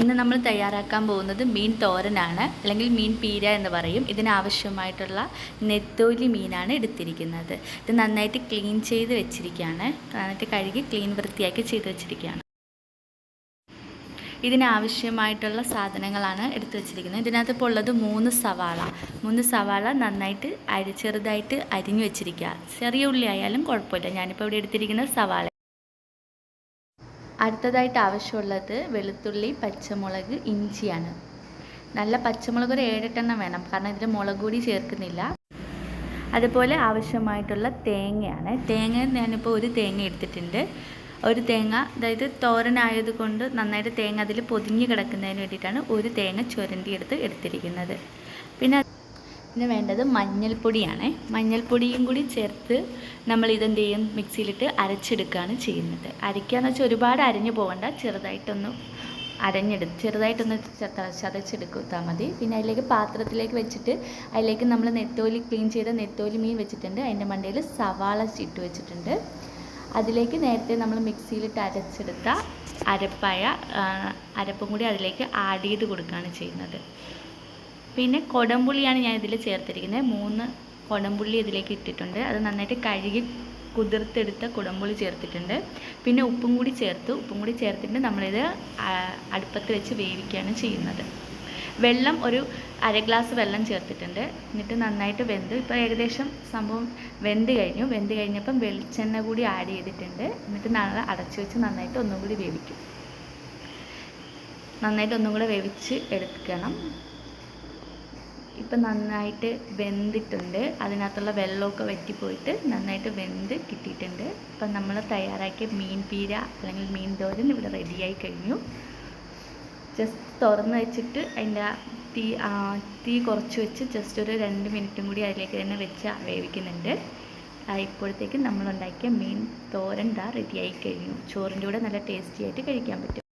ഇന്ന് നമ്മൾ തയ്യാറാക്കാൻ പോകുന്നത് മീൻ തോരനാണ് അല്ലെങ്കിൽ മീൻ പീര എന്ന് പറയും. ഇതിനാവശ്യമായിട്ടുള്ള നെത്തോലി മീനാണ് എടുത്തിരിക്കുന്നത്. ഇത് നന്നായിട്ട് ക്ലീൻ ചെയ്ത് വെച്ചിരിക്കുകയാണ്. നന്നായിട്ട് കഴുകി ക്ലീൻ വൃത്തിയാക്കി ചെയ്ത് വെച്ചിരിക്കുകയാണ്. ഇതിനാവശ്യമായിട്ടുള്ള സാധനങ്ങളാണ് എടുത്തു വെച്ചിരിക്കുന്നത്. ഇതിനകത്ത് ഇപ്പോൾ ഉള്ളത് മൂന്ന് സവാള. മൂന്ന് സവാള നന്നായിട്ട് അരി ചെറുതായിട്ട് അരിഞ്ഞു വെച്ചിരിക്കുക. ചെറിയ ഉള്ളി ആയാലും കുഴപ്പമില്ല. ഞാനിപ്പോൾ ഇവിടെ എടുത്തിരിക്കുന്നത് സവാള അടുത്തതായിട്ട് ആവശ്യമുള്ളത് വെളുത്തുള്ളി പച്ചമുളക് ഇഞ്ചിയാണ്. നല്ല പച്ചമുളക് ഒരു ഏഴെട്ടെണ്ണം വേണം. കാരണം ഇതിൽ മുളക് കൂടി ചേർക്കുന്നില്ല. അതുപോലെ ആവശ്യമായിട്ടുള്ള തേങ്ങയാണ്. തേങ്ങ ഞാനിപ്പോൾ ഒരു തേങ്ങ എടുത്തിട്ടുണ്ട്. ഒരു തേങ്ങ അതായത് തോരനായത് കൊണ്ട് നന്നായിട്ട് തേങ്ങ അതിൽ പൊതിഞ്ഞ് കിടക്കുന്നതിന് വേണ്ടിയിട്ടാണ് ഒരു തേങ്ങ ചുരണ്ടിയെടുത്ത് എടുത്തിരിക്കുന്നത്. പിന്നെ പിന്നെ വേണ്ടത് മഞ്ഞൾപ്പൊടിയാണ്. മഞ്ഞൾപ്പൊടിയും കൂടി ചേർത്ത് നമ്മൾ ഇതെന്ത് ചെയ്യും? മിക്സിയിലിട്ട് അരച്ചെടുക്കുകയാണ് ചെയ്യുന്നത്. അരയ്ക്കുക എന്ന് വെച്ചാൽ ഒരുപാട് അരഞ്ഞു പോകണ്ട ചെറുതായിട്ടൊന്ന് അരഞ്ഞെടുത്ത് ചെറുതായിട്ടൊന്ന് ചത- ചതച്ചെടുത്താൽ മതി. പിന്നെ അതിലേക്ക് പാത്രത്തിലേക്ക് വെച്ചിട്ട് അതിലേക്ക് നമ്മൾ നെത്തോലി ക്ലീൻ ചെയ്ത നെത്തോലി മീൻ വെച്ചിട്ടുണ്ട്. അതിന്റെ മണ്ടയിൽ സവാള ഇട്ട് വെച്ചിട്ടുണ്ട്. അതിലേക്ക് നേരത്തെ നമ്മൾ മിക്സിയിലിട്ട് അരച്ചെടുത്ത അരപ്പായ അരപ്പും കൂടി അതിലേക്ക് ആഡ് ചെയ്ത് കൊടുക്കുകയാണ് ചെയ്യുന്നത്. പിന്നെ കൊടംപുള്ളിയാണ് ഞാൻ ഇതിൽ ചേർത്തിരിക്കുന്നത്. മൂന്ന് കൊടംപുള്ളി ഇതിലേക്ക് ഇട്ടിട്ടുണ്ട്. അത് നന്നായിട്ട് കഴുകി കുതിർത്തെടുത്ത കുടംപുളി ചേർത്തിട്ടുണ്ട്. പിന്നെ ഉപ്പും കൂടി ചേർത്ത്. ഉപ്പും കൂടി ചേർത്തിട്ട് നമ്മളിത് അടുപ്പത്ത് വെച്ച് വേവിക്കുകയാണ് ചെയ്യുന്നത്. വെള്ളം ഒരു അര ഗ്ലാസ് വെള്ളം ചേർത്തിട്ടുണ്ട്. എന്നിട്ട് നന്നായിട്ട് വെന്ത്. ഇപ്പോൾ ഏകദേശം സംഭവം വെന്ത് കഴിഞ്ഞു. വെന്ത് കഴിഞ്ഞപ്പം വെളിച്ചെണ്ണ കൂടി ആഡ് ചെയ്തിട്ടുണ്ട്. എന്നിട്ട് നാളെ അടച്ചു വെച്ച് നന്നായിട്ട് ഒന്നും കൂടി വേവിക്കും. നന്നായിട്ട് ഒന്നും കൂടെ വേവിച്ച് എടുക്കണം. ഇപ്പം നന്നായിട്ട് വെന്തിട്ടുണ്ട്. അതിനകത്തുള്ള വെള്ളമൊക്കെ വറ്റിപ്പോയിട്ട് നന്നായിട്ട് വെന്ത് കിട്ടിയിട്ടുണ്ട്. ഇപ്പം നമ്മൾ തയ്യാറാക്കിയ മീൻ പീര അല്ലെങ്കിൽ മീൻ തോരൻ ഇവിടെ റെഡിയായി കഴിഞ്ഞു. ജസ്റ്റ് തുറന്ന് വെച്ചിട്ട് അതിന്റെ തീ തീ കുറച്ച് വെച്ച് ജസ്റ്റ് ഒരു രണ്ട് മിനിറ്റും കൂടി അതിലേക്ക് തന്നെ വെച്ച് വേവിക്കുന്നുണ്ട്. ഇപ്പോഴത്തേക്ക് നമ്മളുണ്ടാക്കിയ മീൻ തോരൻ ദാ റെഡിയായി കഴിഞ്ഞു. ചോറിന്റെ കൂടെ നല്ല ടേസ്റ്റി ആയിട്ട് കഴിക്കാൻ പറ്റും.